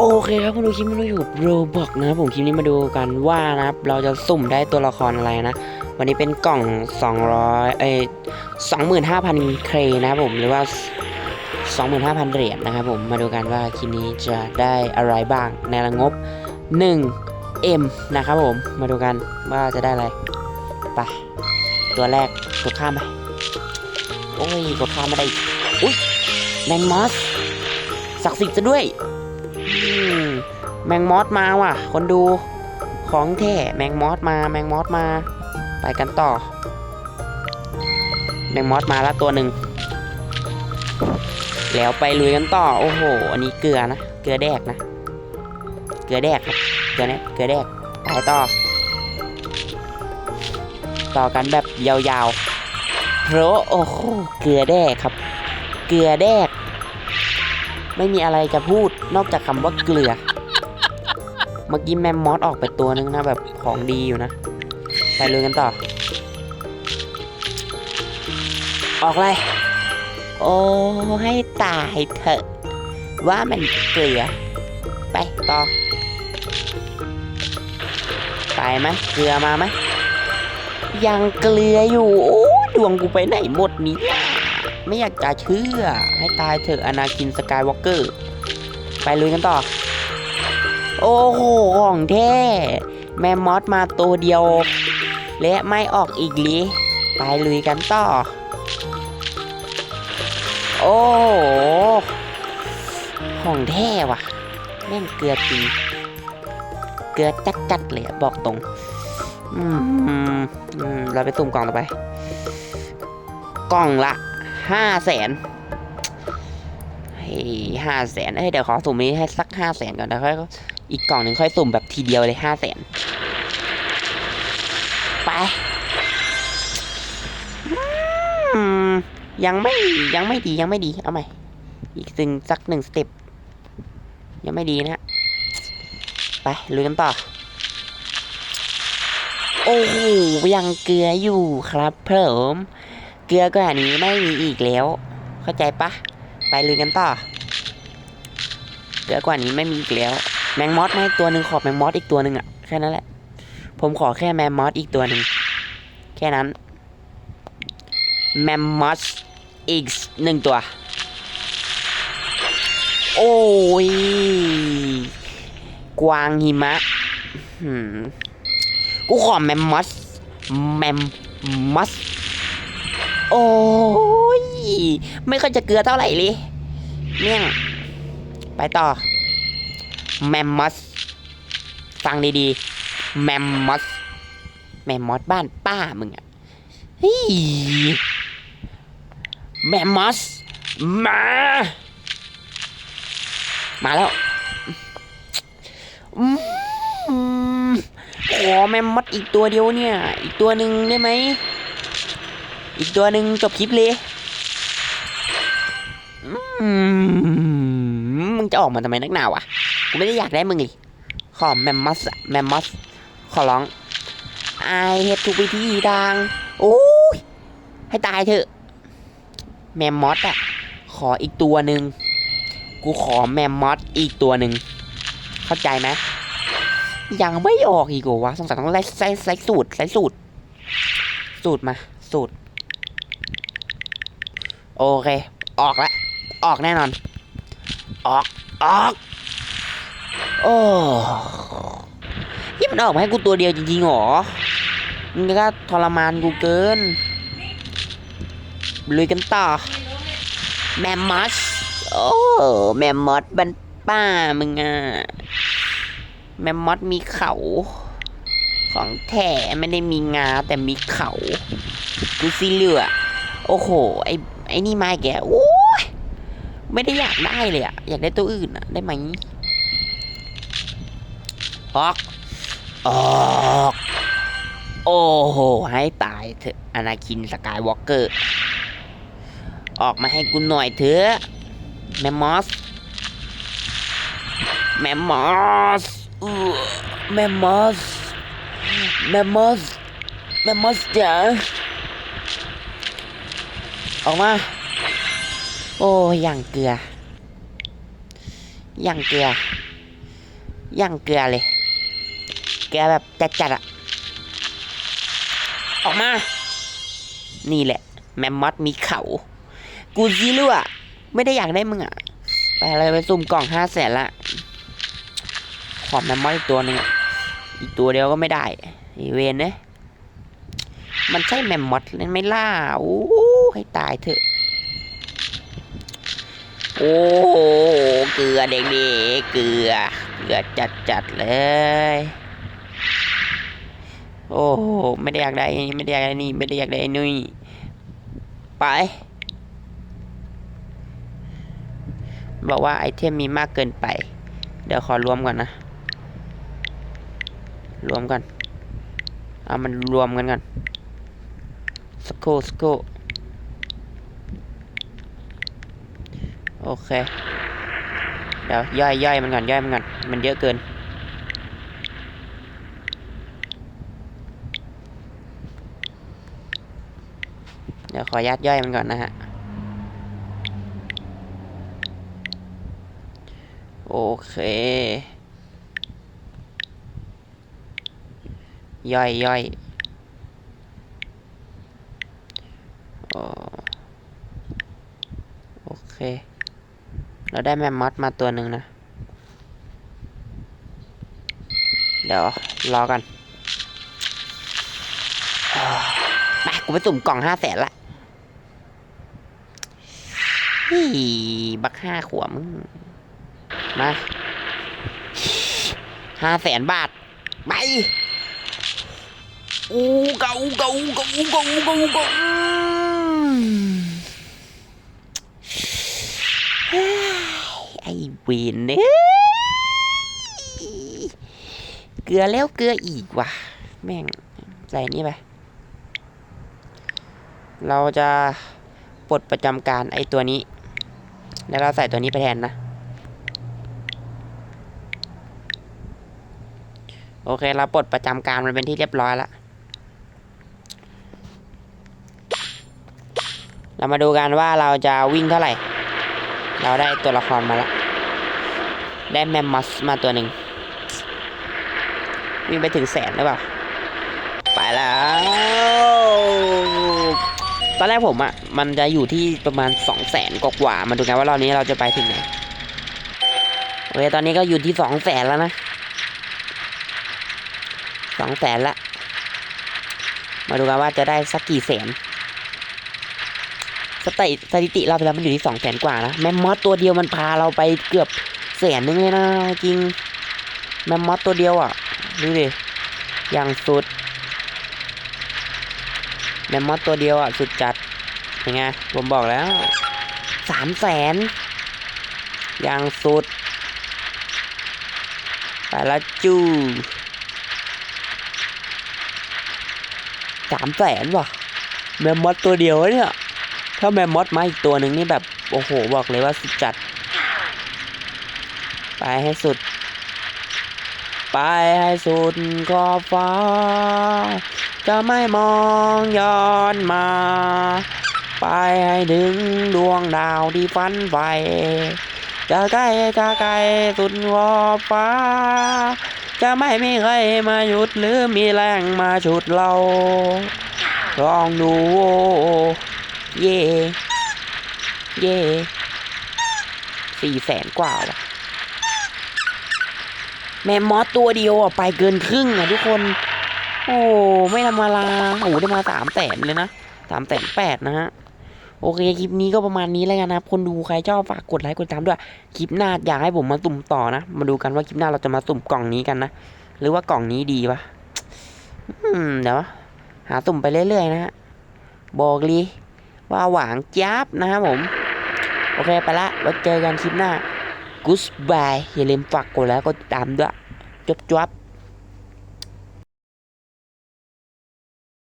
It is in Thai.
โอเคครับมาดูคลิปมาดูอยู่โรบอกนะครับผมคลิปนี้มาดูกันว่านะครับ เราจะสุ่มได้ตัวละครอะไรนะ วันนี้เป็นกล่อง 200 เอ้ย25,000 เครนะครับผมหรือว่า 25,000 เหรียญนะครับผมมาดูกันว่าคลิปนี้จะได้อะไรบ้างในระงบ 1M นะครับผมมาดูกันว่าจะได้อะไรไปตัวแรกกดข้ามไปโอ้ยกดข้ามไม่ได้อุ้ยแมงมอสศักดิ์สิทธิ์ซะด้วย แมงมอสมาว่ะ คนดูของแท้แมงมอสมาแมงมอสมา ไปกันต่อ แมงมอสมาแล้วตัวหนึ่งแล้วไปลุยกันต่อ โอ้โห อันนี้เกลือนะ เกลือแดกนะ เกลือแดกครับ เกลือเนี้ยเกลือแดก ไปต่อ ต่อกันแบบยาวๆ เพราะโอ้โห เกลือแดกครับ เกลือแดก ไม่มีอะไรจะพูดนอกจากคำว่าเกลือ เมื่อกี้แมมมอสออกไปตัวนึงนะแบบของดีอยู่นะ ไปเลยกันต่อ ออกเลยโอ้ให้ตายเถอะ ว่ามันเกลือ ไปต่อไปไหมเกลือมาไหมยังเกลืออยู่ โอ้ดวงกูไปไหนหมดนี้ ไม่อยากจะเชื่อ ให้ตายเถอะอนาคินสกายวอล์กเกอร์ ไปลุยกันต่อ โอ้โห ของแท้ แมมมอสมาตัวเดียว และไม่ออกอีกลีไปลุยกันต่อ โอ้โห ของแท้ว่ะ แม่งเกลือจริงเกลือจัดๆเลยบอกตรง อืมเราไปตุ่มกล่องต่อไป กล่องละห้าแสนห้าแสนเอ้ยเดี๋ยวขอสุ่มนี้ให้สักห้าแสนก่อนแล้วค่อย อีกกล่องหนึ่งค่อยสุ่มแบบทีเดียวเลยห้าแสนไปยังไม่ยังไม่ดียังไม่ดี เอาใหม่ อีกซึ่งสักหนึ่งสเต็ปยังไม่ดีนะฮะ ไปลุยกันต่อ โอ้โหยังเกลืออยู่ครับเพิ่มเกลือกว่านี้ไม่มีอีกแล้ว เข้าใจปะไปลุยกันต่อ เกลือกว่านี้ไม่มีอีกแล้ว แมงมอสมาอีกตัวหนึ่งขอแมงมอสอีกตัวหนึ่งอะแค่นั้นแหละ ผมขอแค่แมงมอสอีกตัวหนึ่งแค่นั้นแมมมอสอีกหนึ่งตัว โอ้ย กวางหิมะกูขอแมมมอสแมมมอสโอ้ย ไม่ค่อยจะเกลือเท่าไหร่เลยเนี่ย ไปต่อ แมมมอสฟังดีๆ แมมมอสแมมมอสบ้านป้ามึงอะเฮ้ยแมมมอสมา มาแล้วขอแมมมอสอีกตัวเดียวเนี่ย อีกตัวหนึ่งได้ไหม อีกตัวหนึ่งจบคลิปเลยมมึงจะออกมาทำไมนักหนาวะ กูไม่ได้อยากได้มึงเลยขอแมมมัสอะแมมมัสขอร้องไอเฮ็ดทุกวิธีทาง โอ้ย ให้ตายเถอะ แมมมอสอะขออีกตัวหนึ่งกูขอแมมมอสอีกตัวหนึ่งเข้าใจไหมยังไม่ออกอีกเหรอวะสงสัยต้องไล่ไล่ไล่สูตรไล่สูตร สูตรมา สูตร โอเค ออกแล้วออกแน่นอน ออก ออก โอ้ยี่มันออกมาให้กูตัวเดียวจริงๆหรอมึงก็ทรมานกูเกินลุยกันต่อ แมมมอสโอ้แมมมอสบันป้ามึงอะ แมมมอสมีเขา ของแท้ไม่ได้มีงาแต่มีเขากูซีเหลือโอ้โห ไอ้ไอ้นี่มาแกโอ้ยไม่ได้อยากได้เลยอะอยากได้ตัวอื่นอะได้ไหม ออก ออก โอ้โห ให้ตายเถอะอนาคินสกายวอล์กเกอร์ ออกมาให้กูหน่อยเถอะ แมมมอส แมมมอสออแมมมอส แมมมอส แมมมอสจ๋าออกมา โอ้อย่างเกลือ อย่างเกลือย่างเกลือเลย เกแบบจัดๆอะออกมา นี่แหละ แมมมอสมีเขา กูซีรั่วไม่ได้อยากได้มึงอะไปเลยไปสุ่มกล่องห้าแสนละ ขอแมมมอสอีกตัวหนึ่งอะอีกตัวเดียวก็ไม่ได้ไอเวนเนี่ยมันใช่แมมมอสเล่นไม่ล่าโอ้ให้ตายเถอะ โอ้โหเกลือเด็กดีเกลือ เกลือจัดๆเลย โอ้โหไม่ได้อยากได้นี่ไม่ได้อยากได้นี่ไม่ได้อยากได้นุ้ยไป บอกว่าไอเทมมีมากเกินไป เดี๋ยวขอรวมก่อนนะ รวมกันเอามันรวมกันก่อนสกครูสกครูโอเค เดี๋ยวย่อยย่อยมันก่อนย่อยมันก่อนมันเยอะเกิน ดี๋ยวขอยัดย่อยมันก่อนนะฮะ โอเค ย่อยย่อยโอเค เราได้แมมมอสมาตัวหนึ่งนะ เดี๋ยว รอกันอ่าไปกูไปสุ่มกล่องห้าแสนละ ฮ้ยบักห้าขวบมึงมาห้าแสนบาท ไปอูเกาเกาเกาเกาเกาเกาเฮ้ยไอ้เวนเนี่ยเกลือแล้วเกลืออีกว่ะ แม่งใส่นี่ไป เราจะปลดประจำการไอ้ตัวนี้ แล้วเราใส่ตัวนี้ไปแทนนะ โอเค เราปลดประจำการมันเป็นที่เรียบร้อยแล้ว เรามาดูกันว่าเราจะวิ่งเท่าไหร่ เราได้ตัวละครมาแล้ว ได้แมมมอสมาตัวหนึ่ง วิ่งไปถึงแสนหรือเปล่า ไปแล้ว ตอนแรกผมอะ่ะ มันจะอยู่ที่ประมาณสองแสนกว่ามาดูกันว่ารอบนี้เราจะไปถึงไหนโอเคตอนนี้ก็อยู่ที่สองแสนแล้วนะสองแสนละ มาดูกันว่าจะได้สักกี่แสนสติสถิติเราไปแล้วมันอยู่ที่สองแสนกว่านะแมมมอสตัวเดียวมันพาเราไปเกือบแสนนึงเลยนะจริงแมมมอสตัวเดียวอะดูดิอย่างสุด แมมมอสตัวเดียวอะ สุดจัดยังไงผมบอกแล้วสามแสนอย่างสุด ไปละจูสามแสนว่ะ แมมมอสตัวเดียวเนี่ย ถ้าแมมมอสมาอีกตัวหนึ่งนี่แบบ โอ้โห บอกเลยว่าสุดจัด ไปให้สุด ไปให้สุดขอบฟ้า จะไม่มองย้อนมา ไปให้ถึงดวงดาวที่ฝันไปจะใกล้จะไกลสุดขอบฟ้า จะไม่มีใครมาหยุดหรือมีแรงมาฉุดเรา ลองดู เย่เย่สี่แสนกว่าว่ะแม่มอสตัวเดียวอะ ไปเกินครึ่งอะทุกคน โอ้ไม่ธรรมดาโอ้ได้มาสามแสนเลยนะสามแสนแปดนะฮะโอเคคลิปนี้ก็ประมาณนี้แล้วกันนะครับคนดูใครชอบฝากกดไลค์กดติดตามด้วยคลิปหน้าอยากให้ผมมาสุ่มต่อนะ มาดูกันว่าคลิปหน้าเราจะมาสุ่มกล่องนี้กันนะหรือว่ากล่องนี้ดีปะอืมเดี๋ยวหาสุ่มไปเรื่อยๆนะฮะบอกเลยว่าหวางจับนะครับผม โอเคไปละไว้เจอกันคลิปหน้า Goodbye อย่าลืมฝากกดไลค์กดติดตามด้วยจบจบ